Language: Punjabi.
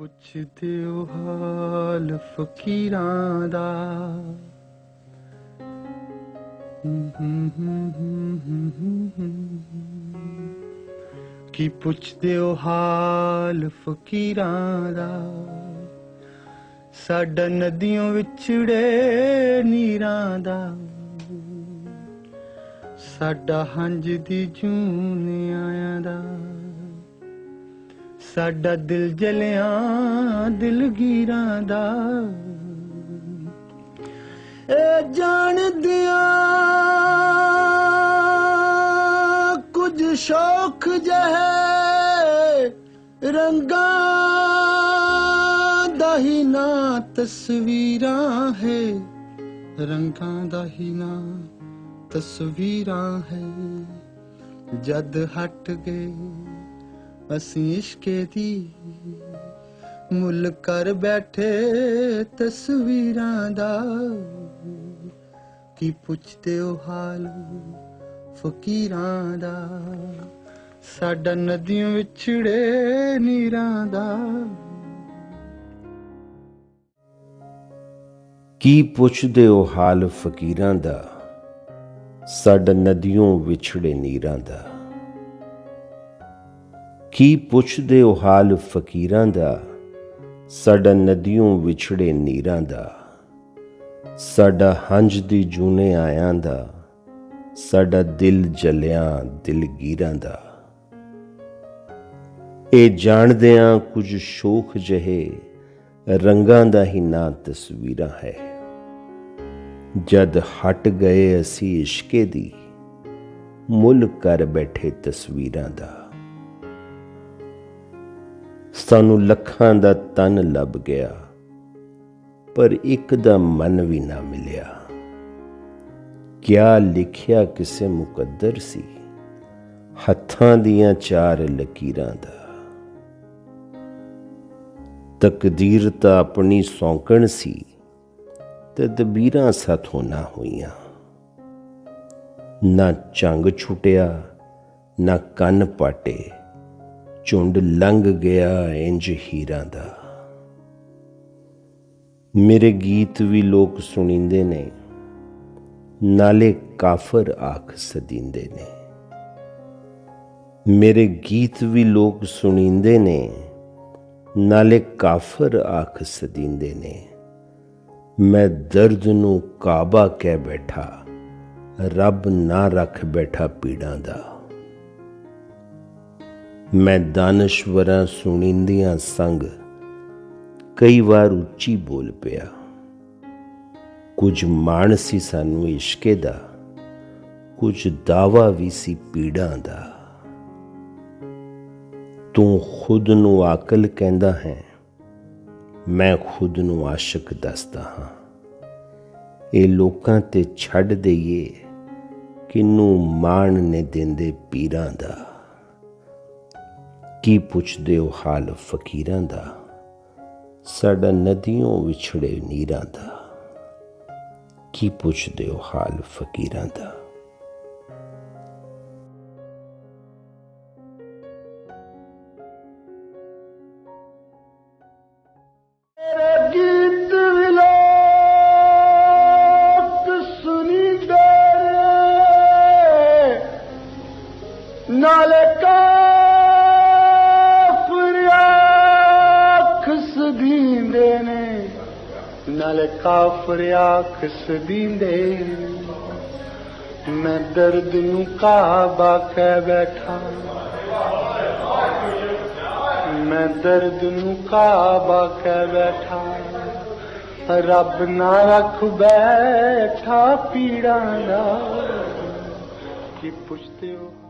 ਪੁੱਛਦੇ ਹੋ ਹਾਲ ਫਕੀਰਾਂ ਦਾ। ਕੀ ਪੁੱਛਦੇ ਹੋ ਹਾਲ ਫਕੀਰਾਂ ਦਾ। ਸਾਡਾ ਨਦੀਆਂ ਵਿਛੜੇ ਨੀਰਾਂ ਦਾ। ਸਾਡਾ ਹੰਝ ਦੀ ਜੂਨ ਆਇਆਂ ਦਾ। ਸਾਡਾ ਦਿਲ ਜਲਿਆਂ ਦਿਲਗੀਰਾਂ ਦਾ। ਏ ਜਾਣਦਿਆਂ, ਕੁਝ ਸ਼ੌਕ ਜਹੇ ਰੰਗਾਂ ਦਾ ਹੀ ਨਾ ਤਸਵੀਰਾਂ ਹੈ। ਰੰਗਾਂ ਦਾ ਹੀ ਨਾ ਤਸਵੀਰਾਂ ਹੈ। ਜਦ ਹਟ ਗਏ ਅਸੀਂ ਇਸ਼ਕੇ ਦੀ ਮੁੱਲ ਕਰ ਬੈਠੇ ਤਸਵੀਰਾਂ ਦਾ। ਕੀ ਪੁੱਛਦੇ ਹੋ ਹਾਲ ਫਕੀਰਾਂ ਦਾ? ਸਾਡਾ ਨਦੀਆਂ ਵਿਛੜੇ ਨੀਰਾਂ ਦਾ। ਕੀ ਪੁੱਛਦੇ ਹੋ ਹਾਲ ਫਕੀਰਾਂ ਦਾ? ਸਾਡਾ ਨਦੀਆਂ ਵਿਛੜੇ ਨੀਰਾਂ ਦਾ। ਕੀ ਪੁੱਛਦੇ ਹੋ ਹਾਲ ਫਕੀਰਾਂ ਦਾ? ਸਾਡਾ ਨਦੀਆਂ ਵਿਛੜੇ ਨੀਰਾਂ ਦਾ। ਸਾਡਾ ਹੰਝ ਦੀ ਜੂਨੇ ਆਇਆਂ ਦਾ। ਸਾਡਾ ਦਿਲ ਜਲਿਆਂ ਦਿਲਗੀਰਾਂ ਦਾ। ਇਹ ਜਾਣਦਿਆਂ ਕੁਝ ਸ਼ੋਖ ਜਹੇ ਰੰਗਾਂ ਦਾ ਹੀ ਨਾ ਤਸਵੀਰਾਂ ਹੈ। ਜਦ ਹਟ ਗਏ ਅਸੀਂ ਇਸ਼ਕੇ ਦੀ, ਮੁੱਲ ਕਰ ਬੈਠੇ ਤਸਵੀਰਾਂ ਦਾ। ਸਾਨੂੰ ਲੱਖਾਂ ਦਾ ਤਨ ਲੱਭ ਗਿਆ, ਪਰ ਇੱਕ ਦਾ ਮਨ ਵੀ ਨਾ ਮਿਲਿਆ। ਕਿਆ ਲਿਖਿਆ ਕਿਸੇ ਮੁਕੱਦਰ ਸੀ? ਹੱਥਾਂ ਦੀਆਂ ਚਾਰ ਲਕੀਰਾਂ ਦਾ। ਤਕਦੀਰ ਤਾਂ ਆਪਣੀ ਸੌਂਕਣ ਸੀ ਤਦਬੀਰਾਂ ਸਾਥੋਂ ਨਾ ਹੋਈਆਂ। ਨਾ ਚੰਗ ਛੁਟਿਆ, ਨਾ ਕੰਨ ਪਾਟੇ ਝੁੰਡ ਲੰਘ ਗਿਆ ਇੰਜ ਹੀਰਾਂ ਦਾ। ਮੇਰੇ ਗੀਤ ਵੀ ਲੋਕ ਸੁਣੀਂਦੇ ਨੇ, ਨਾਲੇ ਕਾਫਰ ਆਖ ਸਦੀਂਦੇ ਨੇ। ਮੇਰੇ ਗੀਤ ਵੀ ਲੋਕ ਸੁਣੀਂਦੇ ਨੇ, ਨਾਲੇ ਕਾਫਰ ਆਖ ਸਦੀਂਦੇ ਨੇ। ਮੈਂ ਦਰਦ ਨੂੰ ਕਾਬਾ ਕਹਿ ਬੈਠਾ, ਰੱਬ ਨਾ ਰੱਖ ਬੈਠਾ ਪੀੜਾਂ ਦਾ। ਮੈਂ ਦਾਨਸ਼ਵਰਾਂ ਸੁਣੀਂਦੀਆਂ ਸੰਗ ਕਈ ਵਾਰ ਉੱਚੀ ਬੋਲ ਪਿਆ। ਕੁਝ ਮਾਣ ਸੀ ਸਾਨੂੰ ਇਸ਼ਕੇ ਦਾ, ਕੁਝ ਦਾਵਾ ਵੀ ਸੀ ਪੀੜਾਂ ਦਾ। ਤੂੰ ਖੁਦ ਨੂੰ ਆਕਲ ਕਹਿੰਦਾ ਹੈ, ਮੈਂ ਖੁਦ ਨੂੰ ਆਸ਼ਿਕ ਦੱਸਦਾ ਹਾਂ। ਇਹ ਲੋਕਾਂ ਤੇ ਛੱਡ ਦਈਏ, ਕਿਨੂੰ ਮਾਣ ਨੇ ਦਿੰਦੇ ਪੀਰਾਂ ਦਾ। ਕੀ ਪੁੱਛਦੇ ਹੋ ਹਾਲ ਫਕੀਰਾਂ ਦਾ? ਸਾਡਾ ਨਦੀਆਂ ਵਿਛੜੇ ਨੀਰਾਂ ਦਾ। ਕੀ ਪੁੱਛਦੇ ਹੋ ਹਾਲ ਫਕੀਰਾਂ ਦਾ? ਨਾਲੇ ਕਾਫਰ ਆਖ ਸਦੀਂਦੇ ਮੈਂ ਦਰਦ ਨੂੰ ਕਾਬਾ ਕਹਿ ਬੈਠਾ। ਮੈਂ ਦਰਦ ਨੂੰ ਕਾਬਾ ਕਹਿ ਬੈਠਾ। ਰੱਬ ਨਾ ਰੱਖ ਬੈਠਾ ਪੀੜਾਂ ਦਾ। ਕੀ ਪੁੱਛਦੇ ਹੋ?